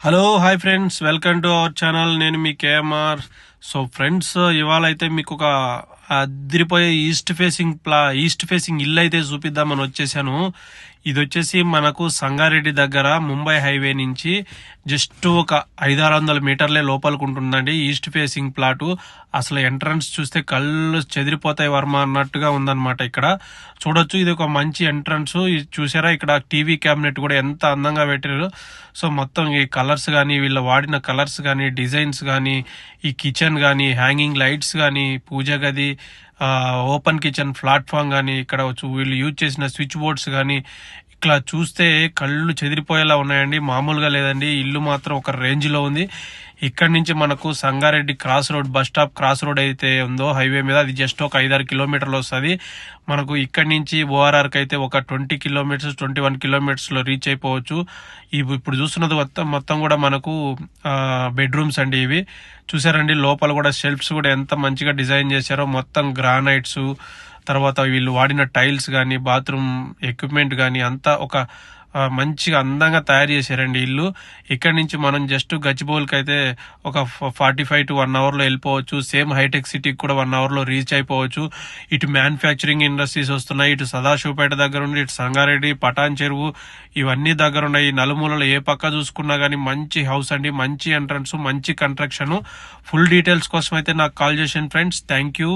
Hello hi friends welcome to our channel నేను మీ KMR so friends ఇవాళ అయితే మీకు ఒక అదిరిపోయే east facing plot east facing ఇల్లు అయితే చూపిద్దామని వచ్చేసాను. ఇది వచ్చేసి మనకు సంగారెడ్డి దగ్గర ముంబై హైవే నుంచి జస్ట్ ఒక ఐదారు వందల మీటర్లే లోపలికి ఉంటుందండి ఈస్ట్ ఫేసింగ్ ప్లాటు. అసలు ఎంట్రన్స్ చూస్తే కళ్ళు చెదిరిపోతాయి వర్మ అన్నట్టుగా ఉందన్నమాట ఇక్కడ. చూడొచ్చు ఇది ఒక మంచి ఎంట్రన్స్. ఇది చూసారా ఇక్కడ టీవీ క్యాబినెట్ కూడా ఎంత అందంగా పెట్టారు. సో మొత్తం ఈ కలర్స్ కానీ వీళ్ళు వాడిన కలర్స్ కానీ డిజైన్స్ కానీ ఈ కిచెన్ కానీ హ్యాంగింగ్ లైట్స్ కానీ పూజ గది ఓపెన్ కిచెన్ ప్లాట్ఫామ్ కానీ ఇక్కడ చూ- వీళ్ళు యూజ్ చేసిన స్విచ్ బోర్డ్స్ కానీ ఇట్లా చూస్తే కళ్ళు చెదిరిపోయేలా ఉన్నాయండి. మామూలుగా లేదండి. ఇల్లు మాత్రం ఒక రేంజ్లో ఉంది. ఇక్కడ నుంచి మనకు Sangareddy cross road bus stop cross road అయితే ఉందో హైవే మీద అది జస్ట్ ఒక ఐదారు కిలోమీటర్లు వస్తుంది. మనకు ఇక్కడి నుంచి ఓఆర్ఆర్కి అయితే ఒక ట్వంటీ కిలోమీటర్స్ ట్వంటీ వన్ కిలోమీటర్స్లో రీచ్ అయిపోవచ్చు. ఇవి ఇప్పుడు చూస్తున్నది మొత్తం మొత్తం కూడా మనకు బెడ్రూమ్స్ అండి ఇవి. చూసారండి లోపల కూడా షెల్ఫ్స్ కూడా ఎంత మంచిగా డిజైన్ చేశారో. మొత్తం గ్రానైట్స్ తర్వాత వీళ్ళు వాడిన టైల్స్ కానీ బాత్రూమ్ ఎక్విప్మెంట్ కానీ అంతా ఒక మంచిగా అందంగా తయారు చేశారండి ఇల్లు. ఇక్కడ నుంచి మనం జస్ట్ గచ్చిబౌల్కి అయితే ఒక ఫార్టీ ఫైవ్ టు వన్ అవర్లో వెళ్ళిపోవచ్చు. సేమ్ హైటెక్ సిటీకి కూడా వన్ అవర్లో రీచ్ అయిపోవచ్చు. ఇటు మ్యానుఫ్యాక్చరింగ్ ఇండస్ట్రీస్ వస్తున్నాయి. ఇటు సదాశివపేట దగ్గర ఉండి ఇటు సంగారెడ్డి పటాన్ చెరువు ఇవన్నీ దగ్గర ఉన్నాయి. నలుమూలలో ఏ పక్క చూసుకున్నా కానీ మంచి హౌస్ అండి. మంచి ఎంట్రన్స్ మంచి కన్స్ట్రక్షన్. ఫుల్ డీటెయిల్స్ కోసం అయితే నాకు కాల్ చేసాను ఫ్రెండ్స్. Thank you.